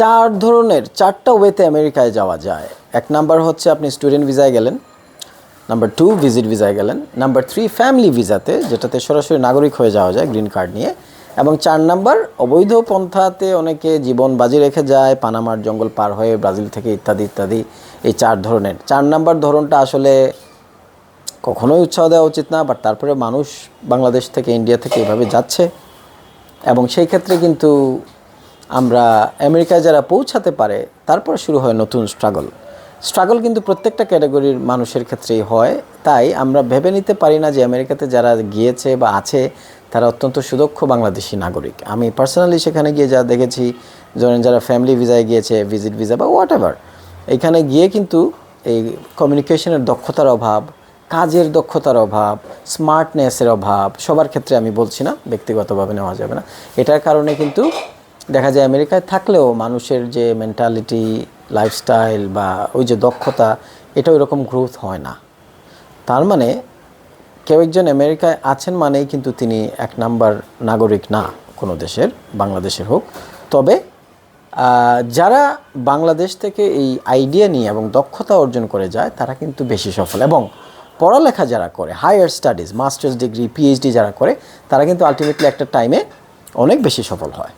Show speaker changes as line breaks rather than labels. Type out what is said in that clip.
চার ধরনের, চারটা ওয়েতে আমেরিকায় যাওয়া যায়। এক নাম্বার হচ্ছে আপনি স্টুডেন্ট ভিসায় গেলেন। নাম্বার টু ভিজিট ভিসায় গেলেন। নাম্বার থ্রি ফ্যামিলি ভিসাতে যেটাতে সরাসরি নাগরিক হয়ে যাওয়া যায় গ্রিন কার্ড নিয়ে। এবং চার নাম্বার, অবৈধ পন্থাতে অনেকে জীবন বাজি রেখে যায়, পানামার জঙ্গল পার হয়ে ব্রাজিল থেকে ইত্যাদি ইত্যাদি, এই চার ধরনের। চার নাম্বার ধরনটা আসলে কখনোই উৎসাহ দেওয়া উচিত না বাট তারপরে মানুষ বাংলাদেশ থেকে ইন্ডিয়া থেকে এভাবে যাচ্ছে। এবং সেই ক্ষেত্রে কিন্তু আমরা আমেরিকায় যারা পৌঁছাতে পারে, তারপর শুরু হয় নতুন স্ট্রাগল স্ট্রাগল কিন্তু প্রত্যেকটা ক্যাটাগরির মানুষের ক্ষেত্রেই হয়, তাই আমরা ভেবে নিতে পারি না যে আমেরিকাতে যারা গিয়েছে বা আছে, তারা অত্যন্ত সুদক্ষ বাংলাদেশি নাগরিক। আমি পার্সোনালি সেখানে গিয়ে যা দেখেছি, ধরেন যারা ফ্যামিলি ভিসায় গিয়েছে ভিজিট ভিসা বা হোয়াট এভার এখানে গিয়ে কিন্তু এই কমিউনিকেশনের দক্ষতার অভাব, কাজের দক্ষতার অভাব স্মার্টনেসের অভাব, সবার ক্ষেত্রে আমি বলছি না, ব্যক্তিগতভাবে নেওয়া যাবে না। এটার কারণে কিন্তু দেখা যায় আমেরিকায় থাকলেও মানুষের যে মেন্টালিটি লাইফস্টাইল বা ওই যে দক্ষতা, এটা ওই রকম গ্রোথ হয় না। তার মানে কেউ একজন আমেরিকায় আছেন মানেই কিন্তু তিনি এক নাম্বার নাগরিক না, কোনো দেশের, বাংলাদেশের হোক। তবে যারা বাংলাদেশ থেকে এই আইডিয়া নিয়ে এবং দক্ষতা অর্জন করে যায়, তারা কিন্তু বেশি সফল। এবং পড়ালেখা যারা করে higher studies masters degree PhD যারা করে, তারা কিন্তু আলটিমেটলি একটা টাইমে অনেক বেশি সফল হয়।